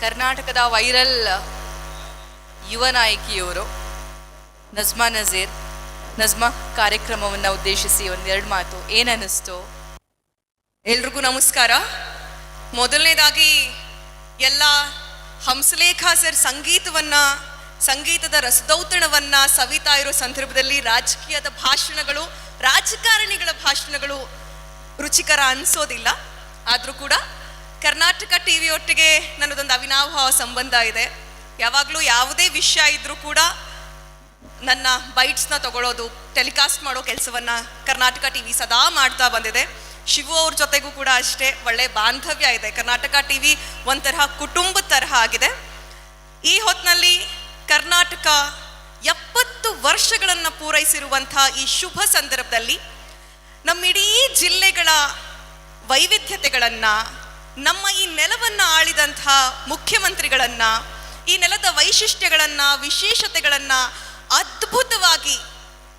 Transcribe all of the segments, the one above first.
ಕರ್ನಾಟಕದ ವೈರಲ್ ಯುವ ನಾಯಕಿಯವರು ನಜ್ಮಾ ನಜೀರ್. ನಜ್ಮಾ, ಕಾರ್ಯಕ್ರಮವನ್ನು ಉದ್ದೇಶಿಸಿ ಒಂದೆರಡು ಮಾತು. ಏನನ್ನಿಸ್ತು? ಎಲ್ರಿಗೂ ನಮಸ್ಕಾರ. ಮೊದಲನೇದಾಗಿ, ಎಲ್ಲ ಹಂಸಲೇಖಾ ಸರ್ ಸಂಗೀತವನ್ನ, ಸಂಗೀತದ ರಸದೌತಣವನ್ನ ಸವಿತಾ ಇರೋ ಸಂದರ್ಭದಲ್ಲಿ ರಾಜಕೀಯದ ಭಾಷಣಗಳು, ರಾಜಕಾರಣಿಗಳ ಭಾಷಣಗಳು ರುಚಿಕರ ಅನ್ಸೋದಿಲ್ಲ. ಆದರೂ ಕೂಡ ಕರ್ನಾಟಕ ಟಿ ಒಟ್ಟಿಗೆ ನನ್ನದೊಂದು ಅವಿನಾಭಾವ ಸಂಬಂಧ ಇದೆ. ಯಾವಾಗಲೂ ಯಾವುದೇ ವಿಷಯ ಇದ್ದರೂ ಕೂಡ ನನ್ನ ಬೈಟ್ಸ್ನ ತಗೊಳ್ಳೋದು ಟೆಲಿಕಾಸ್ಟ್ ಮಾಡೋ ಕೆಲಸವನ್ನು ಕರ್ನಾಟಕ ಟಿ ವಿ ಸದಾ ಮಾಡ್ತಾ ಬಂದಿದೆ. ಶಿವು ಅವ್ರ ಜೊತೆಗೂ ಕೂಡ ಅಷ್ಟೇ ಒಳ್ಳೆ ಬಾಂಧವ್ಯ ಇದೆ. ಕರ್ನಾಟಕ ಟಿ ವಿ ಒಂಥರಹ ಕುಟುಂಬದ ತರಹ ಆಗಿದೆ. ಈ ಹೊತ್ತಿನಲ್ಲಿ ಕರ್ನಾಟಕ ಎಪ್ಪತ್ತು ವರ್ಷಗಳನ್ನು ಪೂರೈಸಿರುವಂಥ ಈ ಶುಭ ಸಂದರ್ಭದಲ್ಲಿ ನಮ್ಮಿಡೀ ಜಿಲ್ಲೆಗಳ ವೈವಿಧ್ಯತೆಗಳನ್ನು ನಮ್ಮ ಈ ನೆಲವನ್ನು ಆಳಿದಂಥ ಮುಖ್ಯಮಂತ್ರಿಗಳನ್ನು, ಈ ನೆಲದ ವೈಶಿಷ್ಟ್ಯಗಳನ್ನು, ವಿಶೇಷತೆಗಳನ್ನು ಅದ್ಭುತವಾಗಿ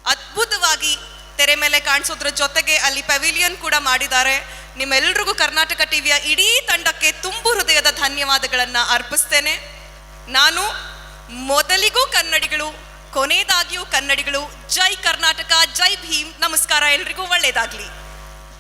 ಅದ್ಭುತವಾಗಿ ತೆರೆ ಮೇಲೆ ಕಾಣಿಸೋದ್ರ ಜೊತೆಗೆ ಅಲ್ಲಿ ಪೆವಿಲಿಯನ್ ಕೂಡ ಮಾಡಿದ್ದಾರೆ. ನಿಮ್ಮೆಲ್ರಿಗೂ ಕರ್ನಾಟಕ ಟಿವಿಯ ಇಡೀ ತಂಡಕ್ಕೆ ತುಂಬು ಹೃದಯದ ಧನ್ಯವಾದಗಳನ್ನು ಅರ್ಪಿಸ್ತೇನೆ. ನಾನು ಮೊದಲಿಗೂ ಕನ್ನಡಿಗಳು, ಕೊನೆಯದಾಗಿಯೂ ಕನ್ನಡಿಗಳು. ಜೈ ಕರ್ನಾಟಕ, ಜೈ ಭೀಮ್. ನಮಸ್ಕಾರ ಎಲ್ರಿಗೂ ಒಳ್ಳೆಯದಾಗಲಿ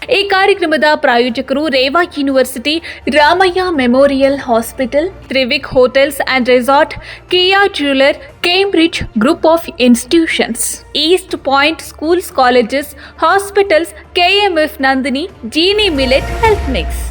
ಈ ಕಾರ್ಯಕ್ರಮದ ಪ್ರಾಯೋಜಕರು Reva university, Ramaiah memorial hospital, Trivik hotels and resort ಕೆಯಾ jeweller Cambridge group of institutions. East point schools, colleges, hospitals, KMF Nandini, Jeeni millet, health mix.